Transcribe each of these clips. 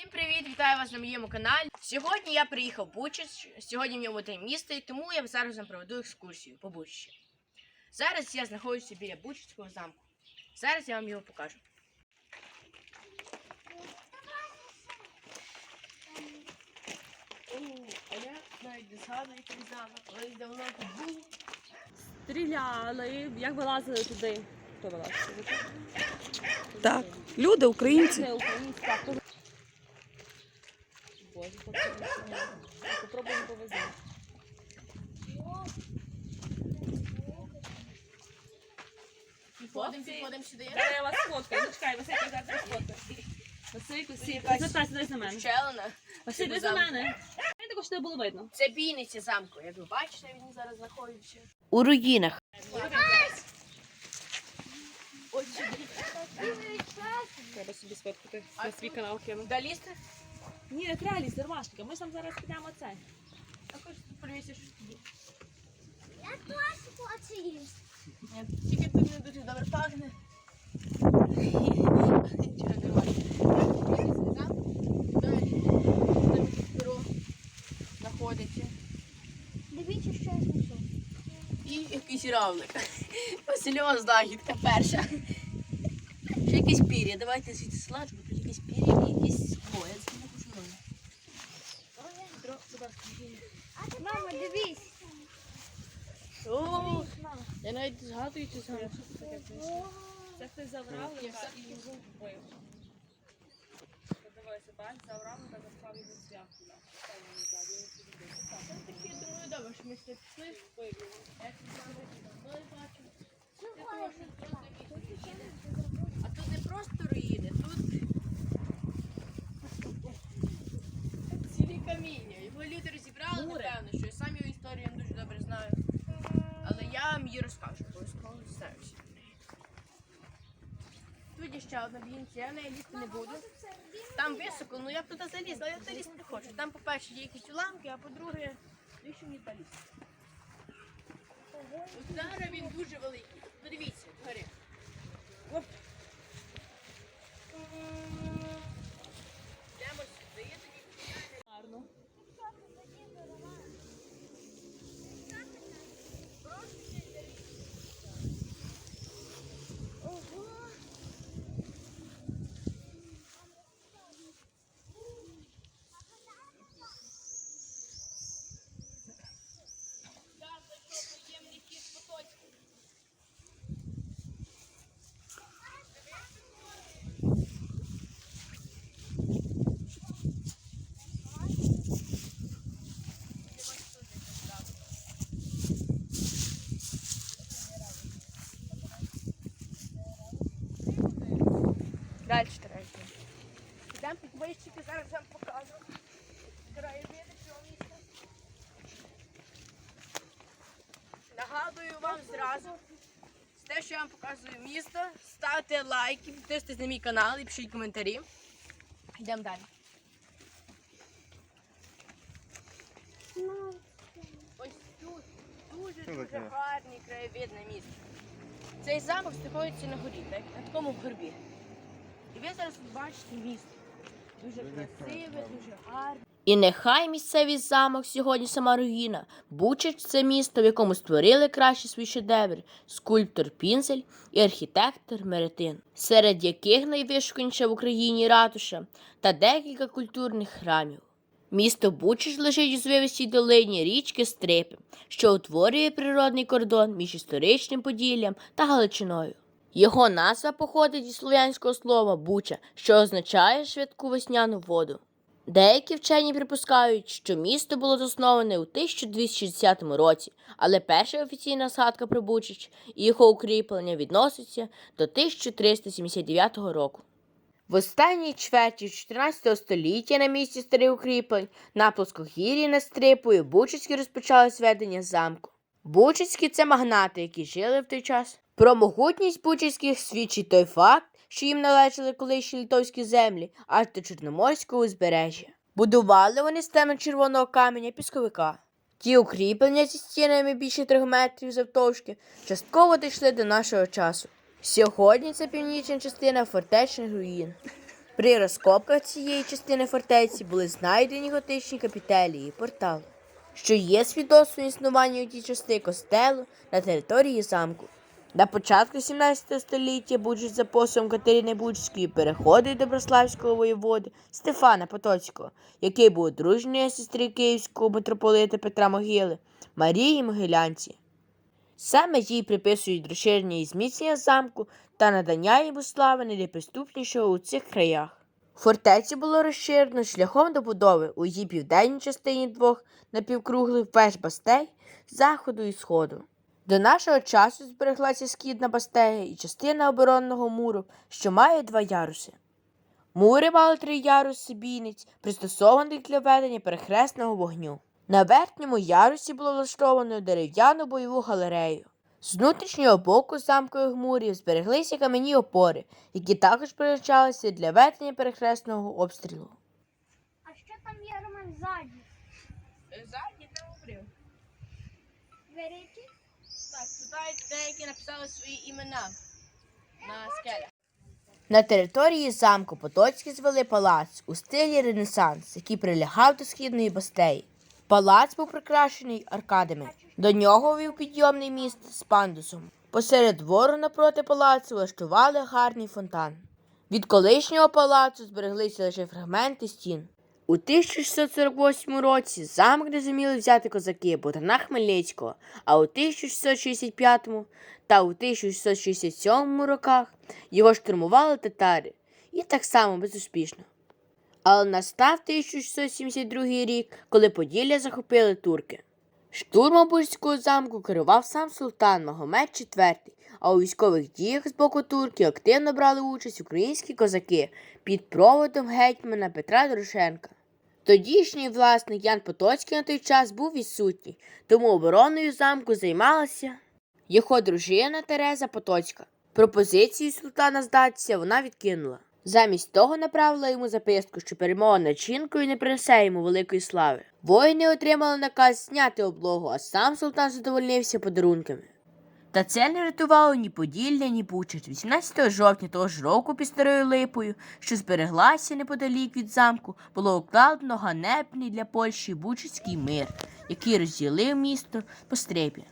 Всім привіт! Вітаю вас на моєму каналі. Сьогодні я приїхав в Бучач. Сьогодні в ньому день міста, і тому я зараз вам проведу екскурсію по Бучачі. Зараз я знаходжуся біля Бучацького замку. Зараз я вам його покажу. А я навіть не згадую, як замок, але давно тут був. Стріляли, як вилазили туди. Хто вилазив? Так, люди, українці. Це українська. Хто... Боже, це? Попробуємо повезти. Підходимо, підходимо сюди. Зараз я вас сфоткаю. Ну чекай, Василько, зараз тебе сфоткаю. Василько, сі, звертайся, дивись на мене. Щелина. Василь, дивись на мене. Я також тебе було видно. Це бійниця замку. Як ви бачите, він зараз знаходиться. У руїнах. Треба собі сфоткати на свій канал кину. Ні, не треба лізти, Ромашка, ми ж там зараз підемо це. А хоч тут що тут є. Я теж хочу їсти. Тільки тут не дуже добре пахне. Нічого немає. Далі. Там перо знаходиться. Дивіться, що я знайшов. І якийсь равлик. Васильова знахідка перша. Ще якісь пір'я. Давайте звідси сладку, тут якісь пір'я і якісь скло. Я це не хочу нове. Петро, будь ласка, пір'я. Мама, дивись. О, я навіть згадую цю саму. Це хтось забрав Ні, і його вбив. Подивися, бач, забрав і заклав його святку. Такі, я думаю, добре, що ми все пішли. Я це саме давно бачу. А тут не просто руїни, тут цілі каміння. Його люди розібрали, Мури. напевно, що я сам його історію не дуже добре знаю. Але я вам її розкажу, обов'язково зізнаюся. Тут є одна бійниця, я в неї лізти не буду. Там високо, ну я б туди залізла, але я туди не хочу. Там, по-перше, є якісь уламки, а по-друге, навіщо мені туди лізти? Зараз він дуже великий. Подивіться, гори. Оп. Йдемо сюди, я тоді Гарно. Далі третє. Підвищики, зараз вам покажу. Краєвиди міста. Нагадую вам зразу. Те, що я вам показую місто, ставте лайки, підписуйтесь на мій канал і пишіть коментарі. Йдемо далі. Ось тут дуже-дуже гарний краєвид на місто. Цей замок знаходиться на горі, так? на такому горбі. І ви зараз бачите місто. Дуже красиве, дуже гарне. І нехай місцевий замок сьогодні сама руїна. Бучач це місто, в якому створили кращі свій шедевр скульптор Пінзель і архітектор Меретин, серед яких найвишуканіша в Україні ратуша та декілька культурних храмів. Місто Бучач лежить у звивистій долині річки Стрипи, що утворює природний кордон між історичним Поділлям та Галичиною. Його назва походить від слов'янського слова буча, що означає швидку весняну воду. Деякі вчені припускають, що місто було засноване у 1260 році, але перша офіційна згадка про Бучач і його укріплення відноситься до 1379 року. В останній чверті 14 століття на місці старих укріплень на плоскогір'ї над Стрипою Бучацькі розпочали зведення замку. Бучацькі це магнати, які жили в той час. Про могутність Бучацьких свідчить той факт, що їм належали колишні литовські землі аж до Чорноморського узбережжя. Будували вони з темно-червоного каменя пісковика. Ті укріплення зі стінами більше трьох метрів завтовшки частково дійшли до нашого часу. Сьогодні це північна частина фортечних руїн. При розкопках цієї частини фортеці були знайдені готичні капітелі і портали, що є свідоцтвом існування у тій частини костелу на території замку. На початку 17 століття Буджич за послом Катерини Буджської переходить до Брославського воєводи Стефана Потоцького, який був одружений сестрі Київського митрополита Петра Могили Марії Могилянці. Саме їй приписують розширення і зміцнення замку та надання йому слави найприступнішого у цих краях. Фортецю було розширено шляхом добудови у її південній частині двох напівкруглих веж бастей заходу і сходу. До нашого часу збереглася східна бастея і частина оборонного муру, що має два яруси. Мури мали три яруси бійниць, пристосованих для ведення перехресного вогню. На верхньому ярусі було влаштовано дерев'яну бойову галерею. З внутрішнього боку замкових мурів збереглися кам'яні опори, які також призначалися для ведення перехресного обстрілу. А що там є Роман ззаді? Задні там укрив. На. На території замку Потоцькі звели палац у стилі Ренесанс, який прилягав до східної бастеї. Палац був прикрашений аркадами. До нього вів підйомний міст з пандусом. Посеред двору напроти палацу влаштували гарний фонтан. Від колишнього палацу збереглися лише фрагменти стін. У 1648 році замок не зуміли взяти козаки Богдана Хмельницького, а у 1665 та у 1667 роках його штурмували татари, і так само безуспішно. Але настав 1672 рік, коли Поділля захопили турки. Штурмом Бузького замку керував сам султан Магомед IV, а у військових діях з боку турків активно брали участь українські козаки під проводом гетьмана Петра Дорошенка. Тодішній власник Ян Потоцький на той час був відсутній, тому обороною замку займалася його дружина Тереза Потоцька. Пропозицію султана здатися вона відкинула. Замість того направила йому записку, що перемога над жінкою не принесе йому великої слави. Воїни отримали наказ зняти облогу, а сам султан задовольнився подарунками. Та це не рятувало ні Поділля, ні Бучач. 18 жовтня того ж року під старою липою, що збереглася неподалік від замку, було укладено ганебний для Польщі Бучацький мир, який розділив місто по стрепі.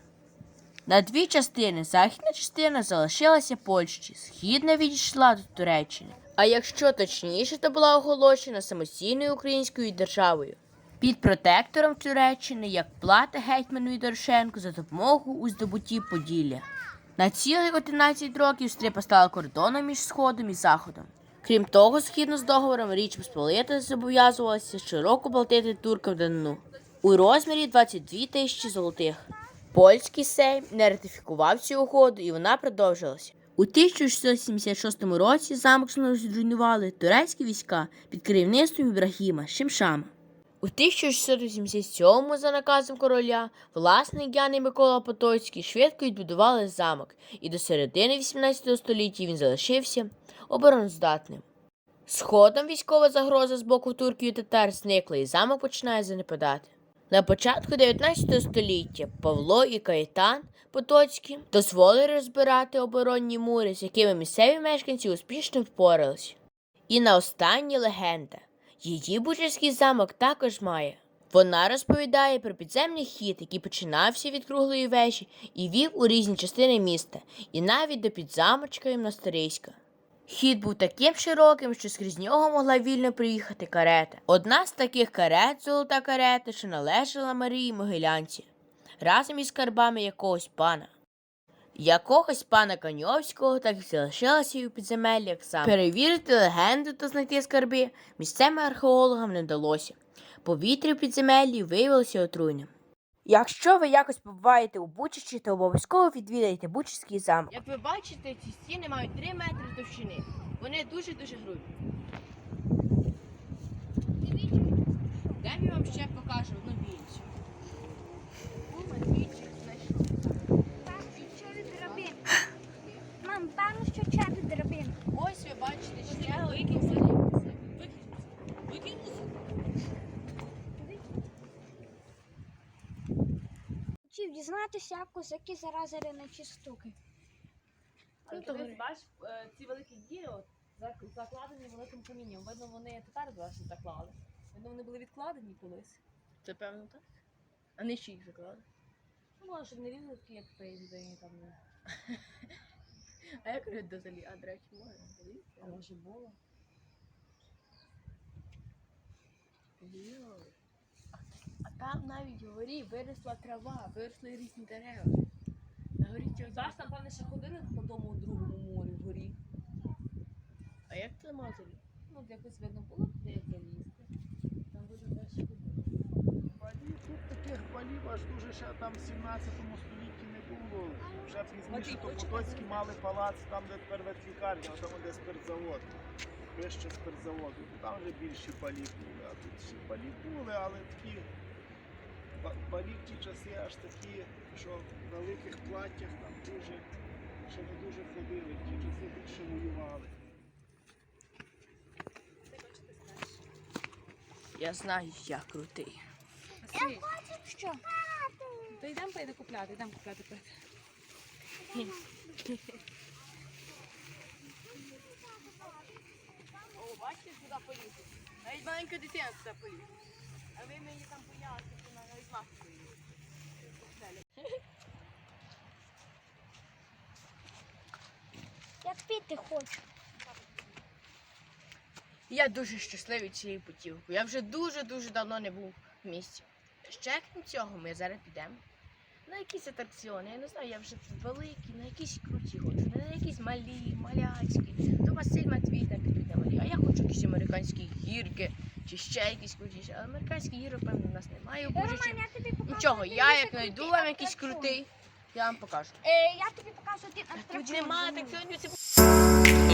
На дві частини західна частина залишилася Польщі, східна відійшла до Туреччини. А якщо точніше, то була оголошена самостійною українською державою під протектором Туреччини як плата гетьманові Дорошенку за допомогу у здобутті Поділля. На цілих 11 років стрипа стала кордоном між Сходом і Заходом. Крім того, згідно з договором, Річ Посполита зобов'язувалася щороку платити туркам данину у розмірі 22 тисячі золотих. Польський сейм не ратифікував цю угоду, і вона продовжилася. У 1676 році замок зруйнували турецькі війська під керівництвом Ібрагіма Шимшама. У 1687 за наказом короля власник Яни Микола Потоцький швидко відбудували замок, і до середини 18 століття він залишився обороноздатним. З ходом військова загроза з боку турків і татар зникла, і замок починає занепадати. На початку 19 століття Павло і Каїтан Потоцькі дозволили розбирати оборонні мури, з якими місцеві мешканці успішно впоралися. І на останнє легенда. Її Бучарський замок також має. Вона розповідає про підземний хід, який починався від круглої вежі і вів у різні частини міста, і навіть до підзамочка і Монастирська. Хід був таким широким, що скрізь нього могла вільно приїхати карета. Одна з таких карет, золота карета, що належала Марії Могилянці, разом із скарбами якогось пана. Якогось пана Каньовського так і залишилося у підземеллях сам. Перевірити легенду та знайти скарби місцевим археологам не вдалося. Повітря в підземеллі виявилося отруйним. Якщо ви якось побуваєте у Бучачі, то обов'язково відвідайте Бучацький замок. Як ви бачите, ці стіни мають 3 метри товщини. Вони дуже-дуже грубі. Дам я вам ще покажу одну. Кума двічі знайшов. Певно, що через драбин. Мам, певно, що через драбин. Ось ви бачите ще великий заліз. Викинувся. Хотів дізнатися, козаки заразили на ці штуки. Ну, то бачиш, ці великі діри, от, Зак- Закладені великим камінням. Видно, вони тепер власне заклали. Видно, вони були відкладені колись. Це певно так? А не ще їх заклали. Ну, може, щоб не різали такі, як пейзані там. ну. А як говорять до залі? А, до речі, можна. А може було? Йой. А, а там навіть вгорі виросла трава, виросли різні дерева. На горі цього Знаєш, там ще ходили по тому другому морю вгорі. А як це мазали? Ну, якось видно було, де як залізти. Там дуже далі ходили. Балів, тут таких балів аж дуже ще там в 17 столітті не було. Вже пізніше то Потоцькі мали палац, там де тепер ветлікарня, там де спиртзавод. Вище спиртзаводу. Там вже більші палі були, а тут ще палі були, але такі ба- палі в ті часи аж такі, що в великих платтях там дуже ще не дуже ходили, в ті часи більше воювали. Я знаю, я крутий. Василь, Що? то йдемо поїде купляти, йдемо купляти пити. О, бачите, сюди полізли. Навіть маленька дитина сюди полізла. А ви мені там боялися, що вона навіть мати полізла. Я піти хочу. Я дуже щасливий цією путівкою. Я вже дуже-дуже давно не був в місті. Ще крім цього, ми зараз підемо на якісь атракціони. Я не знаю, я вже великі, на якісь круті хочу. На якісь малі, маляцькі. То Василь Матвій там малі. А я хочу якісь американські гірки чи ще якісь крутіші. Але американські гірки, певно, у нас немає в покажу. Нічого, я як знайду вам якийсь крутий, я вам покажу. Е, я тобі покажу один Тут немає так сьогодні це